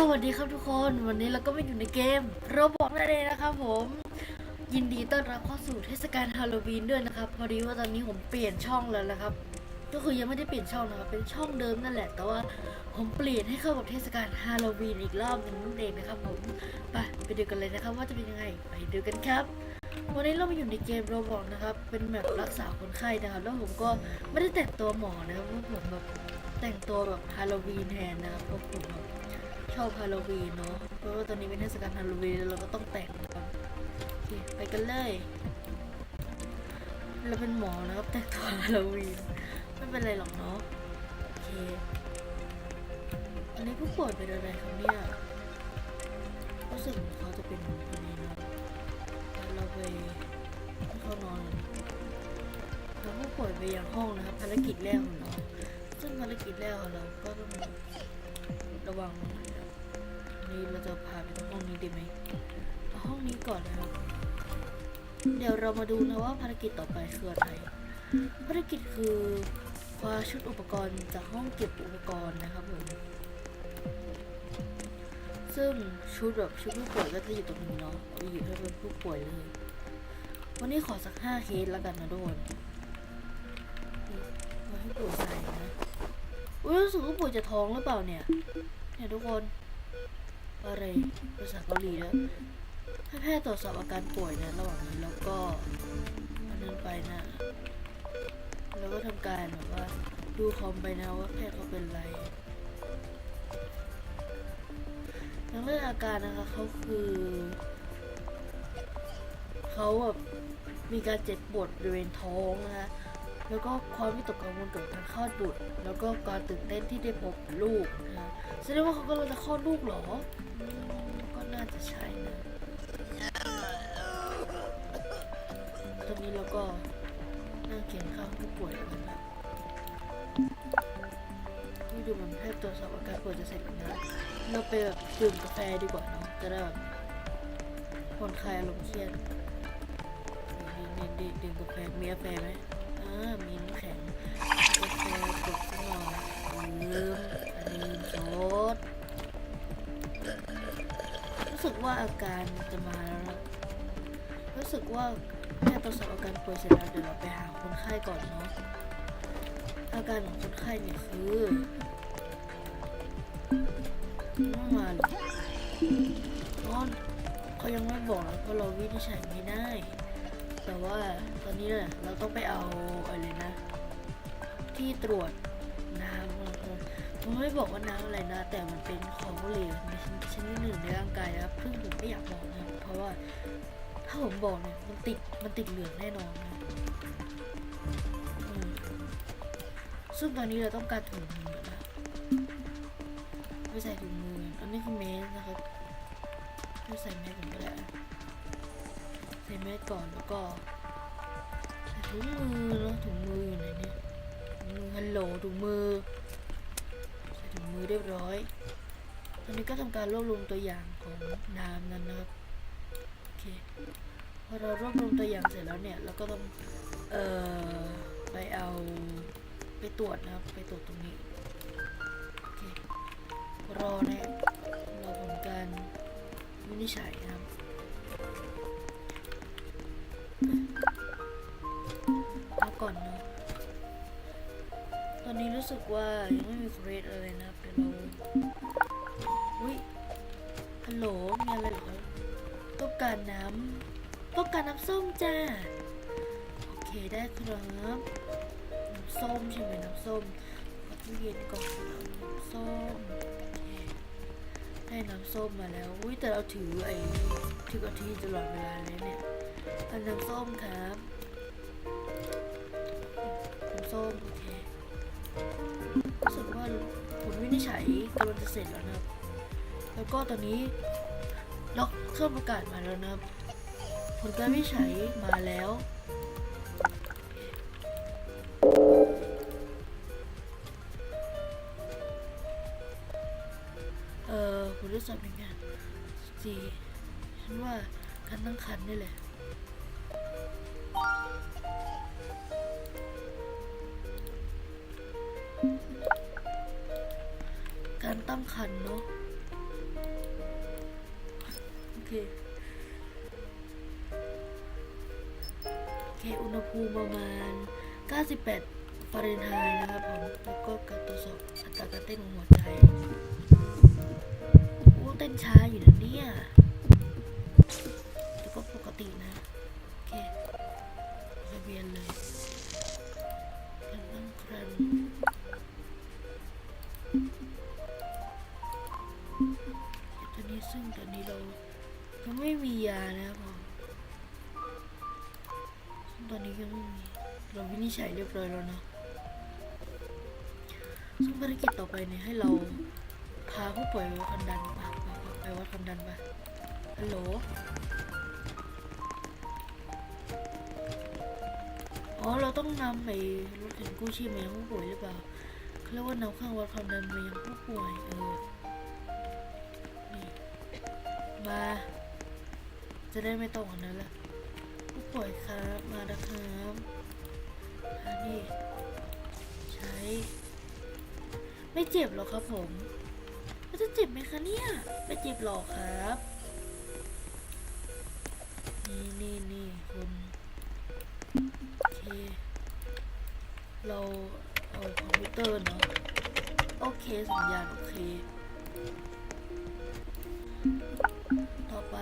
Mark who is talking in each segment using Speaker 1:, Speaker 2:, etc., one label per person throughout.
Speaker 1: สวัสดีครับทุกคนวันนี้เราก็มาอยู่ในเกมโรบอกนั่นเองนะครับผม ยินดีต้อนรับเข้าสู่เทศกาลฮาโลวีนด้วยนะครับ พอดีว่าตอนนี้ผมเปลี่ยนช่องแล้วนะครับ ก็คือยังไม่ได้เปลี่ยนช่องนะครับเป็นช่องเดิมนั่นแหละ แต่ว่าผมเปลี่ยนให้เข้ากับเทศกาลฮาโลวีนอีกรอบหนึงนั่นเองนะครับผมไปไปดูกันเลยนะครับ ว่าจะเป็นยังไงไปดูกันครับ วันนี้เรามาอยู่ในเกมโรบอกนะครับ เป็นแบบรักษาคนไข้นะครับ แล้วผมก็ไม่ได้แต่งตัวหมอนะครับเพราะผมแบบแต่งตัวแบบฮาโลวีนแทนนะครับเพราะผมแบบ ชอบฮาโลวีนเนาะ เพราะว่าตอนนี้เป็นเทศกาลฮาโลวีนเราก็ต้องแต่งนะครับโอเคไปกันเลย เราเป็นหมอนะครับแต่งตัวฮาโลวีน ไม่เป็นไรหรอกเนาะ โอเค อันนี้ผู้ป่วยเป็นอะไรครับเนี่ยรู้สึกเหมือนเขาจะเป็นคนนี้เนาะแล้วเราไปให้เขานอนเลยเราผู้ป่วยไปยังห้องนะครับภารกิจแรกของเราซึ่งภารกิจแรกของเราก็ต้องระวัง นี่เราจะพาไปตรงห้องนี้ดีไหมห้องนี้ก่อนนะครับ เดี๋ยวเรามาดูนะว่าภารกิจต่อไปคืออะไร ภารกิจคือคว้าชุดอุปกรณ์จากห้องเก็บอุปกรณ์นะครับผม ซึ่งชุดแบบชุดผู้ป่วยก็จะอยู่ตรงนี้เนาะเอาไปอยู่ให้เป็นผู้ป่วยเลย วันนี้ขอสักห้าเคสแล้วกันนะทุกคนนี่เอาให้ป่วยใส่นะ อุ้ยรู้สึกว่าป่วยจะท้องหรือเปล่าเนี่ย เนี่ยทุกคน อะไรภาษาเกาหลีนะให้แพทย์ตรวจสอบอาการป่วยนะระหว่างนี้แล้วก็อันนั้นไปนะแล้วก็ทำการแบบว่าดูคอมไปนะว่าแพทย์เขาเป็นอะไรอย่างเรื่องอาการนะคะเขาคือเขาแบบมีการเจ็บปวดบริเวณท้องนะคะ แล้วก็ความวิตกกังวลเกี่ยวกับการคลอดบุตร แล้วก็การตื่นเต้นที่ได้พบลูกนะแสดงว่าเขากำลังจะคลอดลูกเหรอ ก็น่าจะใช่นะ ตอนนี้เราก็นั่งเขียนข้างผู้ป่วยแล้วกันนะนี่ดูเหมันแทย์ตรวจสอบอาการป่วยจะเสร็จแล้วนะเราไปแบบดื่มกาแฟดีกว่าเนาะจะได้แบบผ่อนคลายอารมณ์เครียดดื่มกาแฟมีกาแฟไหม มีน้ำแข็งกาแฟกดก่อยลืมลืมซดรู้สึกว่าอาการจะมาแล้วนะรู้สึกว่าแค่ตรวจสอบอาการป่วยเสร็จแล้วเดี๋ยวเราไปหาคนไข้ก่อนเนาะ อาการของคนไข้เนี่ยคือไม่มาหรอนอนเขายังไม่บอกนะเพราะเราวินิจฉัยไม่ได้ แต่ว่า ตอนนี้เนี่ยเราต้องไปเอาอะไรนะ ที่ตรวจน้ำผมไม่บอกว่าน้ำอะไรนะ แต่มันเป็นของเหลวในชนิดหนึ่งในร่างกายนะครับซึ่งผมไม่อยากบอกนะเพราะว่าถ้าผมบอกเนี่ยมันติดมันติดเหลืองแน่นอนนะซึ่งตอนนี้เราต้องการถุงมือนะไม่ใส่ถุงมือ อันนี้คือเมสนะครับไม่ใส่เมสผมก็ได้อะใส่แมสก่อนแล้วก็ ถุงมือแล้วถุงมืออยู่ไหนเนี่ยถุงมือฮัลโหลถุงมือใส่ถุงมือเรียบร้อยตอนนี้ก็ทำการรวบรวมตัวอย่างของน้ำนั้นนะครับโอเคพอเรารวบรวมตัวอย่างเสร็จแล้วเนี่ยเราก็ต้องเอ่อไปเอาไปตรวจนะครับไปตรวจตรงนี้โอเครอนะรอผลการวินิจฉัยนะครับ ก่อนเนาะตอนนี้รู้สึกว่ายังไม่มีเควสอะไรนะครับเดี๋ยวเราอุ้ยฮัลโหลมีอะไรเหรอต้องการน้ำต้องการน้ำส้มจ้า โอเคได้ครับ น้ำส้มใช่ไหมน้ำส้มขอตู้เย็นก่อนน้ำส้มโอเคได้น้ำส้มมาแล้วอุ้ยแต่เราถือไอ้ถือกะทิตลอดเวลาเลยเนี่ยอาน้ำส้มครับ ส้มรู้สึกว่าผลวินิจฉัยกำลังจะเสร็จแล้วนะครับ แล้วก็ตอนนี้ล็อกเครื่องประกาศมาแล้วนะครับ ผลการวินิจฉัยมาแล้วเอ่อผลทดสอบเป็นไงสีฉันว่าการตั้งครรภ์นี่แหละามคันเนาะโอเคโอเคอุณหภูมิประมาณ 98ฟาเรนไฮน์นะครับผมแล้วก็การตรวจสอบอัตราการเต้นของหัวใจโอ้เต้นช้าอยู่นะเนี่ย เราวินิจฉัยเรียบร้อยแล้วเนะซึ่งภารกิจต่อไปเนี่ยให้เราพาผู้ป่วยวัดความดันไปไปไปวัดความดันไปฮัลโหลอ๋อเราต้องนำไปรถเข็นกู้ชีพมายังผู้ป่วยหรือเปล่าเขาเรียกว่านำเครื่องวัดความดันมายังผู้ป่วยเออนี่มา จะได้ไม่ต้องอันนั้นละผู้ป่วยครับมานะครับ อันนี้ใช้ ไม่เจ็บหรอกครับผมมันจะเจ็บไหมคะเนี่ย ไม่เจ็บหรอกครับ นี่นี่นี่คุณโอเค เราเอาคอมพิวเตอร์เนาะ โอเค สัญญาณโอเค ต่อไป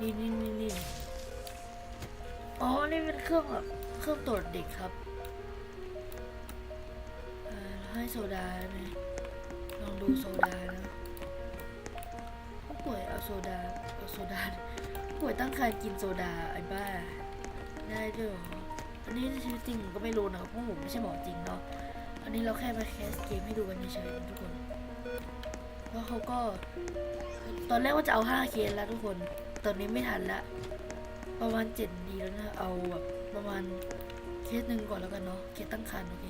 Speaker 1: นี่นี่นี่นี่อ๋อ นี่เป็นเครื่องแบบเครื่องตรวจเด็กครับให้โซดาไหมลองดูโซดานะผู้ป่วยเอาโซดาเอาโซดาผู้ป่วยตั้งครรภ์กินโซดาไอ้บ้า ได้ด้วยเหรออันนี้ชีวิตจริงก็ไม่รู้นะเพราะผมไม่ใช่หมอจริงเนาะอันนี้เราแค่มาแคสเกมให้ดูกันเฉยๆทุกคนแล้วเขาก็ ตอนแรกว่าจะเอา5เคสแล้วทุกคน ตอนนี้ไม่ทันละ ประมาณ7ดีแล้วนะ เอาแบบประมาณเคสหนึ่งก่อนแล้วกันเนาะ เคสตั้งครรภ์โอเค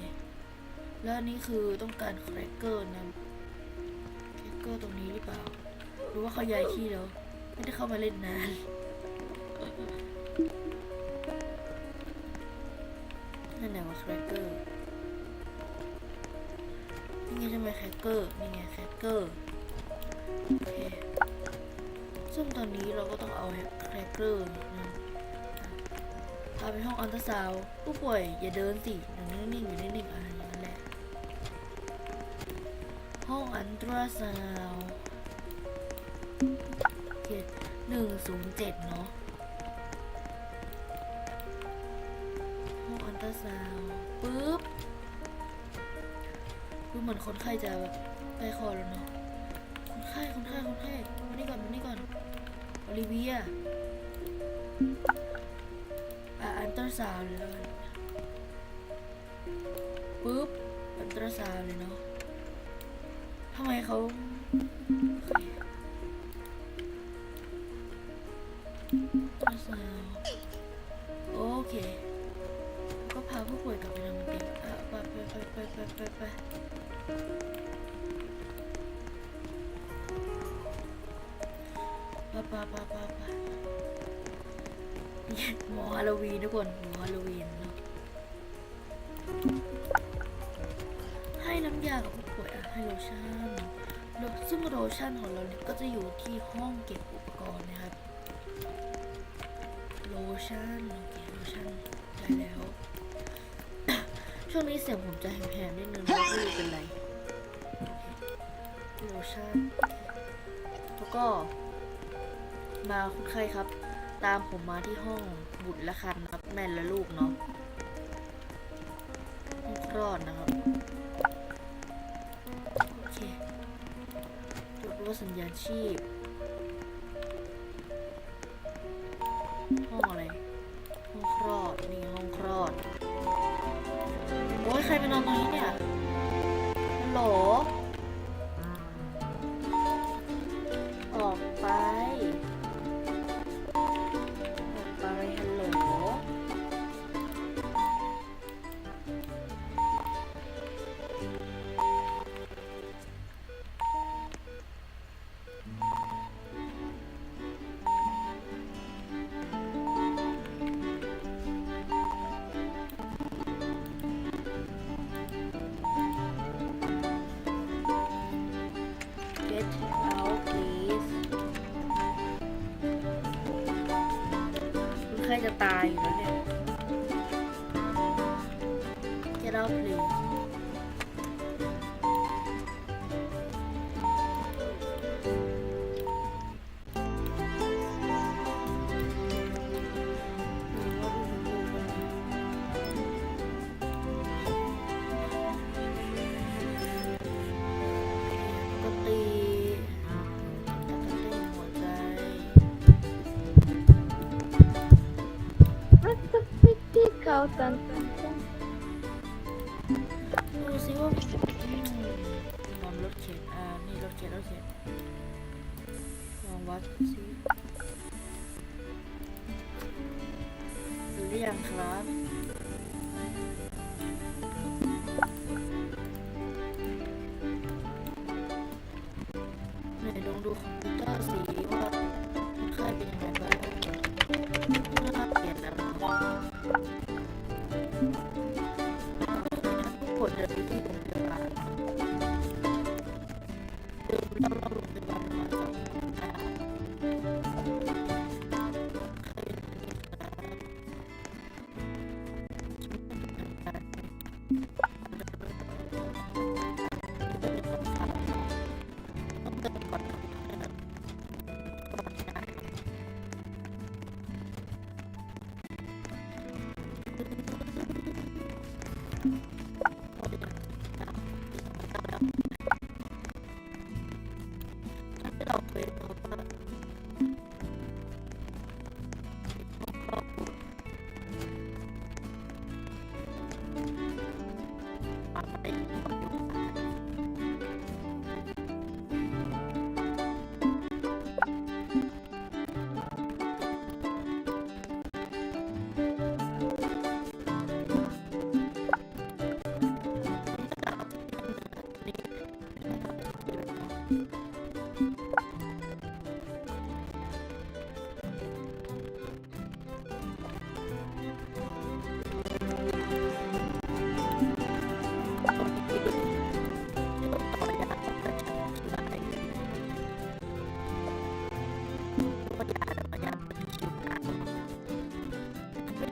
Speaker 1: แล้วอันนี้คือต้องการแครกเกอร์นะแครกเกอร์ตรงนี้หรือเปล่า หรือว่าเขาย้ายที่แล้ว ไม่ได้เข้ามาเล่นนานนั่นไหนว่าแครกเกอร์นี่ไงใช่ไหมแครกเกอร์ นี่ไงแครกเกอร์ โอเค ซึ่งตอนนี้เราก็ต้องเอาแครกเกอร์นะพาไปห้องอัลตราซาวผู้ป่วยอย่าเดินสิอยู่นิ่งๆอยู่นิ่งๆอะอย่างนั้นแหละ ห้องอัลตราซาวด์โอเคหนึ่งศูนย์เจ็ดเนาะห้องอัลตราซาวปึ๊บดูเหมือนคนไข้จะแบบใกล้คอแล้วเนาะคนไข้คนไข้คนไข้มานี่ก่อนมานี่ก่อน ลิเวียอะอัลตราซาวเลยปึ๊บอัลตราซาวเลยเนาะทำไมเขาโอเคอัลตราซาวโอเค ก็พาผู้ป่วยกลับไปนอนเตียงไปไปไปไปไปไป ปปปปปหมอฮาโลวีนทุกคนหมอฮาโลวีนให้น้ำยากับผู้ป่วยอะให้โลชั่นซึ่งโลชั่นของเราเนี่ยก็จะอยู่ที่ห้องเก็บอุปกรณ์นะครับโลชั่นโอเคโลชั่นได้แล้ว ช่วงนี้เสียงผมจะแหบๆนิดนึงไม่รู้เป็นไรโลชั่นแล้วก็ มาคนไข้ครับ ตามผมมาที่ห้องบุตรและคันครับ แม่และลูกเนาะห้องคลอดนะครับ โอเคตรวจว่าสัญญาณชีพ ห้องอะไร ห้องคลอด นี่ห้องคลอด โอ้ยใครไปนอนตรงนี้เนี่ยฮัลโหลอ ใค่จะตายอยู่แล้วเนี่ยจะร out please เข้าตั
Speaker 2: น
Speaker 1: ดูสิว่าลองรถเข็นอ่า นี่รถเข็นรถเข็นลองวัดสิดูหรือยังครับไหนลองดูคอมพิวเตอร์สิว่าค่ายเป็นยังไงบ้างน่าเปลี่ยนแล้ว 或者。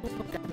Speaker 1: ことだ